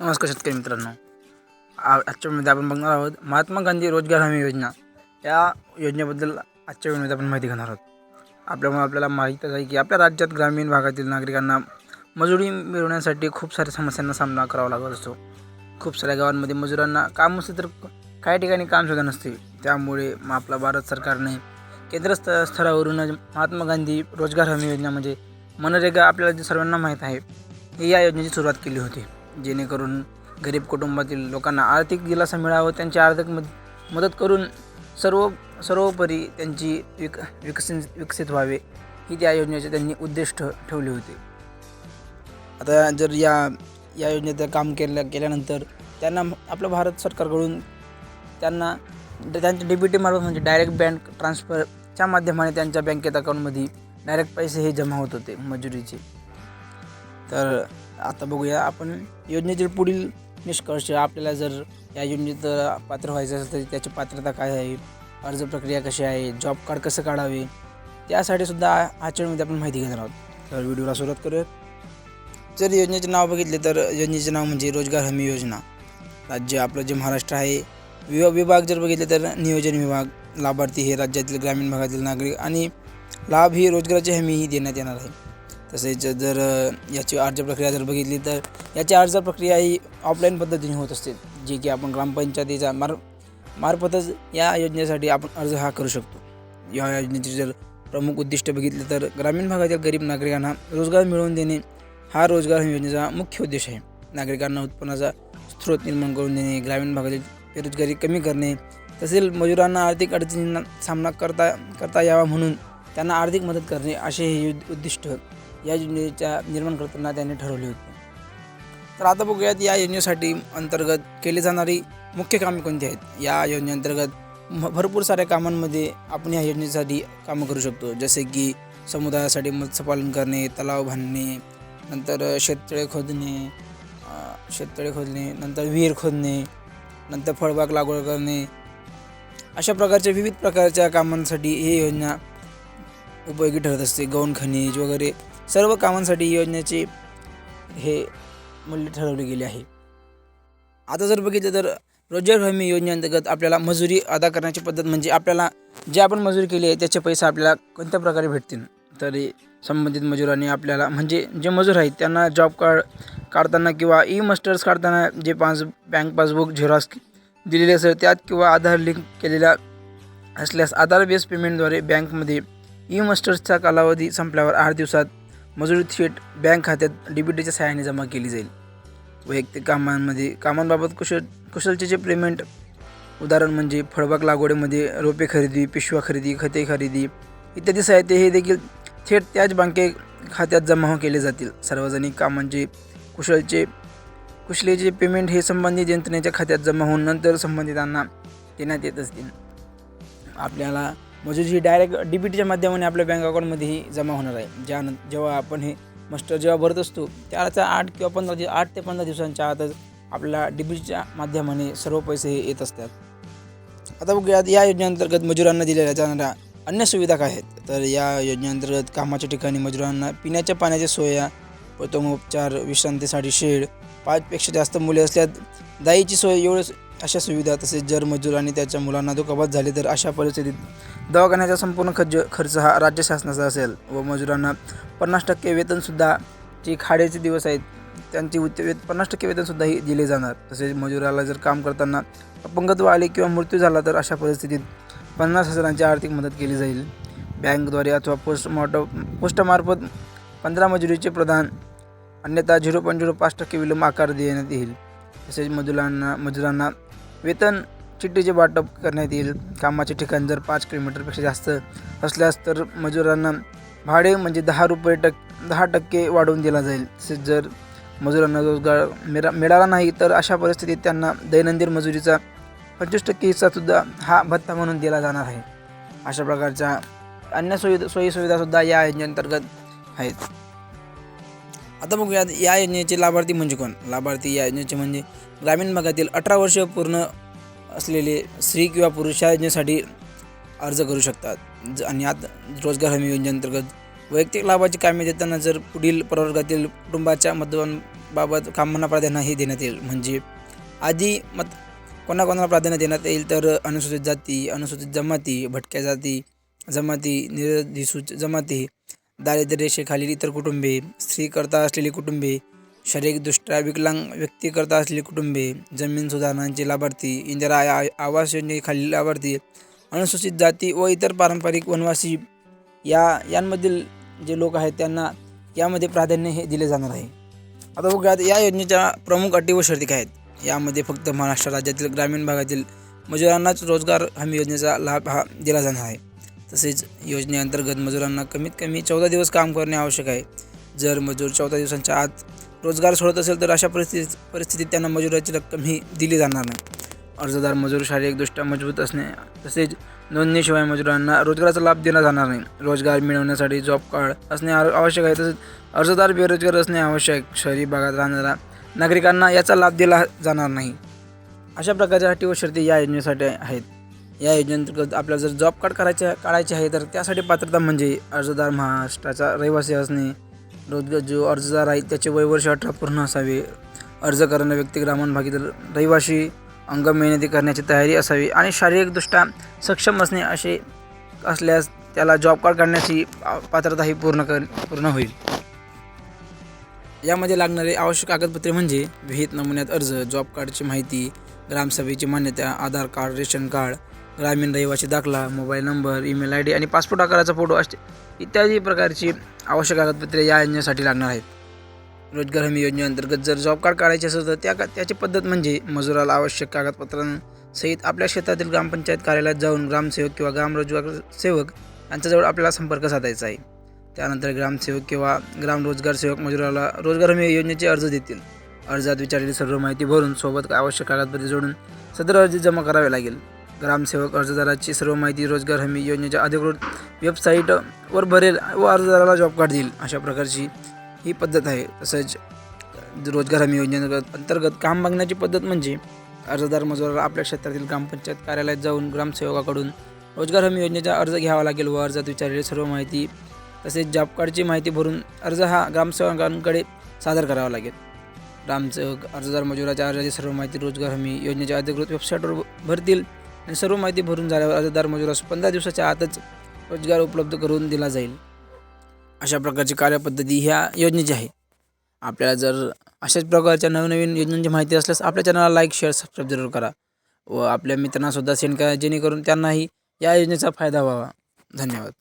नमस्कार शेतकरी मित्रांनो. आजच्या वेळेमध्ये आपण बघणार आहोत महात्मा गांधी रोजगार हमी योजना. या योजनेबद्दल आजच्या वेळेमध्ये आपण माहिती घेणार आहोत. आपल्यामुळे आपल्याला माहीतच आहे की आपल्या राज्यात ग्रामीण भागातील नागरिकांना मजुरी मिळवण्यासाठी खूप साऱ्या समस्यांना सामना करावा लागत असतो. खूप साऱ्या गावांमध्ये मजुरांना काम असते तर काही ठिकाणी कामसुद्धा नसते. त्यामुळे मग आपला भारत सरकारने केंद्र स्त स्तरावरून महात्मा गांधी रोजगार हमी योजना म्हणजे मनरेगा आपल्याला जे सर्वांना माहीत आहे ही या योजनेची सुरुवात केली होती. जेणेकरून गरीब कुटुंबातील लोकांना आर्थिक दिलासा मिळावं त्यांची आर्थिक मद मदत करून सर्व सर्वोपरी त्यांची विक विकसित विकसित व्हावे ही त्या योजनेचे त्यांनी उद्दिष्ट ठेवले होते. आता जर या या योजनेत काम केलं केल्यानंतर त्यांना आपलं भारत सरकारकडून त्यांना त्यांच्या डी मार्फत म्हणजे डायरेक्ट बँक ट्रान्सफरच्या माध्यमाने त्यांच्या बँकेत अकाउंटमध्ये डायरेक्ट पैसे हे जमा होत होते मजुरीचे. तर आता बघूया आपण योजनेतील पुढील निष्कर्ष आपल्याला जर या योजनेत पात्र व्हायचं असेल तर त्याची पात्रता काय आहे अर्ज प्रक्रिया कशी आहे जॉब कार्ड कसं काढावे त्यासाठी सुद्धा आपण माहिती घेणार आहोत. तर व्हिडिओला सुरुवात करूयात. जर योजनेचे नाव बघितले तर योजनेचे नाव म्हणजे रोजगार हमी योजना. राज्य आपलं जे महाराष्ट्र आहे विभाग विभाग जर बघितले तर नियोजन विभाग लाभार्थी हे राज्यातील ग्रामीण भागातील नागरिक आणि लाभ ही रोजगाराची हमी ही देण्यात येणार आहे. तसेच जर याची अर्ज प्रक्रिया जर बघितली तर याची अर्ज प्रक्रिया ही ऑफलाईन पद्धतीने होत असते. जी की आपण ग्रामपंचायतीच्या मार मार्फतच या योजनेसाठी आपण अर्ज हा करू शकतो. या योजनेचे जर प्रमुख उद्दिष्ट बघितले तर ग्रामीण भागातील गरीब नागरिकांना रोजगार मिळवून देणे हा रोजगार योजनेचा मुख्य उद्देश आहे. नागरिकांना उत्पन्नाचा स्रोत निर्माण करून देणे ग्रामीण भागातील बेरोजगारी कमी करणे तसेच मजुरांना आर्थिक अडचणींना सामना करता करता यावा म्हणून त्यांना आर्थिक मदत करणे असे हे उद्दिष्ट या योजनेच्या निर्माण करताना त्यांनी ठरवले होते. तर आता बघूयात या योजनेसाठी अंतर्गत केली जाणारी मुख्य कामे कोणती आहेत? या योजनेअंतर्गत भरपूर साऱ्या कामांमध्ये आपण या योजनेसाठी कामं करू शकतो. जसे की समुदायासाठी मत्स्यपालन करणे तलाव बांधणे नंतर शेततळे खोदणे शेततळे खोदणे नंतर विहीर खोदणे नंतर फळबाग लागवड करणे. अशा प्रकारच्या विविध प्रकारच्या कामांसाठी ही योजना उपयोगी ठरत असते. गौण खनिज वगैरे सर्व कामांसाठी योजनेचे हे मूल्य ठरवले गेले आहे. आता जर बघितलं तर रोजगार हमी योजनेअंतर्गत आपल्याला मजुरी अदा करण्याची पद्धत म्हणजे आपल्याला जे आपण मजुरी केली आहे त्याचे पैसे आपल्याला कोणत्या प्रकारे भेटतील? तरी संबंधित मजुरांनी आपल्याला म्हणजे जे मजूर आहेत त्यांना जॉब कार्ड काढताना किंवा ई मास्टर्स काढताना जे पास बँक पासबुक झेरॉक्स दिलेले असेल त्यात किंवा आधार लिंक केलेल्या असल्यास आधार बेस पेमेंटद्वारे बँकमध्ये ई मास्टर्सचा कालावधी संपल्यावर आठ दिवसात मजुरी थेट बँक खात्यात डी बी टीच्या सहाय्याने जमा केली जाईल. वैयक्तिक कामांमध्ये कामांबाबत कुशल कुशलतेचे पेमेंट. उदाहरण म्हणजे फळबाग लागवडीमध्ये रोपे खरेदी पिशव्या खरेदी खते खरेदी इत्यादी साहित्य हे देखील थेट त्याच बँके खात्यात जमा केले जातील. सार्वजनिक कामांचे कुशलचे कुशलेचे पेमेंट हे संबंधित यंत्रणेच्या खात्यात जमा होऊन नंतर संबंधितांना देण्यात येत असतील. आपल्याला मजुरी डायरेक्ट डी बी टीच्या माध्यमाने आपल्या बँक अकाउंटमध्येही जमा होणार आहे. ज्यान जेव्हा आपण हे मस्टर जेव्हा भरत असतो त्याचा आठ किंवा पंधरा दिवस आठ ते पंधरा दिवसांच्या आतच आपल्या डी बी टीच्या माध्यमाने सर्व पैसे हे येत असतात. आता बघूयात या योजनेअंतर्गत मजुरांना दिलेल्या जाणाऱ्या अन्य सुविधा काय आहेत? तर या योजनेअंतर्गत कामाच्या ठिकाणी मजुरांना पिण्याच्या पाण्याच्या सोया प्रथमोपचार विश्रांतीसाठी शेड पाचपेक्षा जास्त मुले असल्यास दाईची सोय एवढंच अशा सुविधा तसेच जर मजूर आणि त्याच्या मुलांना दुखापत झाली तर अशा परिस्थितीत दवाखान्याचा संपूर्ण खर्च खर्च हा राज्य शासनाचा असेल व मजुरांना पन्नास टक्के वेतनसुद्धा जे खाड्याचे दिवस आहेत त्यांची उत- वेत पन्नास टक्के वेतनसुद्धा दिले जाणार. तसेच मजुराला जर काम करताना अपंगत्व आले किंवा मृत्यू झाला तर अशा परिस्थितीत पन्नास हजारांची आर्थिक मदत केली जाईल. बँकद्वारे अथवा पोस्टमॉर्टम पोस्टमार्फत पंधरा मजुरीचे प्रदान अन्यथा झिरो पॉईंट झिरो पाच टक्के विलंब आकार देण्यात येईल. तसेच मजुरांना मजुरांना वेतन चिठ्ठीचे वाटप करण्यात येईल. कामाचे ठिकाण जर पाच किलोमीटरपेक्षा जास्त असल्यास तर मजुरांना भाडे म्हणजे दहा रुपये टक दहा टक्के वाढवून दिला जाईल. तसेच जर मजुरांना रोजगार मिळा मिळाला नाही तर अशा परिस्थितीत त्यांना दैनंदिन मजुरीचा पंचवीस टक्के हिस्सासुद्धा हा भत्ता म्हणून दिला जाणार आहे. अशा प्रकारच्या अन्य सोयी सोयीसुविधासुद्धा या योजनेअंतर्गत आहेत. आता बघूयात या योजनेचे लाभार्थी म्हणजे कोण? लाभार्थी या योजनेचे म्हणजे ग्रामीण भागातील अठरा वर्ष पूर्ण असलेले स्त्री किंवा पुरुष या योजनेसाठी अर्ज करू शकतात. ज आणि यात रोजगार हमी योजनेअंतर्गत वैयक्तिक लाभाची कामे देताना जर पुढील प्रवर्गातील कुटुंबाच्या मध्यम कामांना प्राधान्य हे देण्यात येईल. म्हणजे आधी मत कोणाकोणाला प्राधान्य देण्यात येईल तर अनुसूचित जाती अनुसूचित जमाती भटक्या जाती जमाती निरधिसूच जमाती दारिद्र्य रेषेखालील इतर कुटुंबे स्त्रीकर्ता असलेली कुटुंबे शारीरिकदृष्ट्या विकलांग व्यक्तीकरता असलेली कुटुंबे जमीन सुधारणांचे लाभार्थी इंदिरा आवास योजनेखालील लाभार्थी अनुसूचित जाती व इतर पारंपरिक वनवासी या यांमधील जे लोक आहेत त्यांना यामध्ये प्राधान्य हे दिले जाणार आहे. आता बघूयात या योजनेच्या प्रमुख अटी व शर्ती काय आहेत? यामध्ये फक्त महाराष्ट्र राज्यातील ग्रामीण भागातील मजुरांनाच रोजगार हमी योजनेचा लाभ हा दिला जाणार आहे. तसेच योजनेअंतर्गत मजुरांना कमीत कमी चौदा दिवस काम करणे आवश्यक आहे. जर मजूर चौदा दिवसांच्या आत रोजगार सोडत असेल तर अशा परिस्थितीत परिस्थितीत त्यांना मजुराची रक्कम ही दिली जाणार नाही. अर्जदार मजूर शारीरिकदृष्ट्या मजबूत असणे तसेच नोंदणीशिवाय मजुरांना रोजगाराचा लाभ दिला जाणार नाही. रोजगार मिळवण्यासाठी जॉब कार्ड असणे आव- आवश्यक आहे तसेच अर्जदार बेरोजगार असणे आवश्यक. शहरी भागात राहणाऱ्या नागरिकांना याचा लाभ दिला जाणार नाही. अशा प्रकारच्या अटी व शर्ती या योजनेसाठी आहेत. या योजनेअंतर्गत आपल्याला जर जॉब कार्ड करायचे काढायचे आहे तर त्यासाठी पात्रता म्हणजे अर्जदार महाराष्ट्राचा रहिवासी असणे रोजगार जो अर्जदार आहे त्याचे वय वर्ष अठरा पूर्ण असावे. अर्ज करणारा व्यक्ती ग्रामीण भागीदार रहिवासी अंग मेहनती करण्याची तयारी असावी आणि शारीरिकदृष्ट्या सक्षम असणे असे असल्यास त्याला जॉब कार्ड काढण्याची पात्रता ही पूर्ण कर पूर्ण होईल. यामध्ये लागणारे आवश्यक कागदपत्रे म्हणजे विहित नमुन्यात अर्ज जॉब कार्डची माहिती ग्रामसभेची मान्यता आधार कार्ड रेशन कार्ड ग्रामीण रहिवासी दाखला mobile number email I D आणि पासपोर्ट आकाराचा फोटो असते. इत्यादी प्रकारची आवश्यक कागदपत्रे या योजनेसाठी लागणार आहेत. रोजगार हमी योजनेअंतर्गत जर जॉब कार्ड काढायचे असेल तर त्या त्याची पद्धत म्हणजे मजुराला आवश्यक कागदपत्रांसहित आपल्या शेतातील ग्रामपंचायत कार्यालयात जाऊन ग्रामसेवक किंवा ग्राम रोजगार सेवक यांच्याजवळ आपल्याला संपर्क साधायचा आहे. त्यानंतर ग्रामसेवक किंवा ग्राम रोजगार सेवक मजुराला रोजगार हमी योजनेचे अर्ज देतील. अर्जात विचारलेली सर्व माहिती भरून सोबत आवश्यक कागदपत्रे जोडून सदर अर्ज जमा करावे लागेल. ग्रामसेवक अर्जदाराची सर्व माहिती रोजगार हमी योजनेच्या अधिकृत वेबसाईटवर भरेल व अर्जदाराला जॉब कार्ड देईल अशा प्रकारची ही पद्धत आहे. तसंच रोजगार हमी योजनेअंतर्गत अंतर्गत काम मागण्याची पद्धत म्हणजे अर्जदार मजुराला आपल्या क्षेत्रातील ग्रामपंचायत कार्यालयात जाऊन ग्रामसेवकाकडून रोजगार हमी योजनेचा अर्ज घ्यावा लागेल व अर्जात विचारलेली सर्व माहिती तसेच जॉब कार्डची माहिती भरून अर्ज हा ग्रामसेवकांकडे सादर करावा लागेल. ग्रामसेवक अर्जदार मजुराच्या अर्जाची सर्व माहिती रोजगार हमी योजनेच्या अधिकृत वेबसाईटवर भरतील. आणि सर्व माहिती भरून झाल्यावर अर्जदार मजुरास पंधरा दिवसाच्या आतच रोजगार उपलब्ध करून दिला जाईल. अशा प्रकारची कार्यपद्धती ह्या योजनेची आहे. आपल्याला जर अशाच प्रकारच्या नवनवीन योजनांची माहिती असल्यास आपल्या चॅनलला लाईक शेअर सबस्क्राईब जरूर करा व आपल्या मित्रांनासुद्धा सेंड करा जेणेकरून त्यांनाही या योजनेचा फायदा व्हावा. धन्यवाद.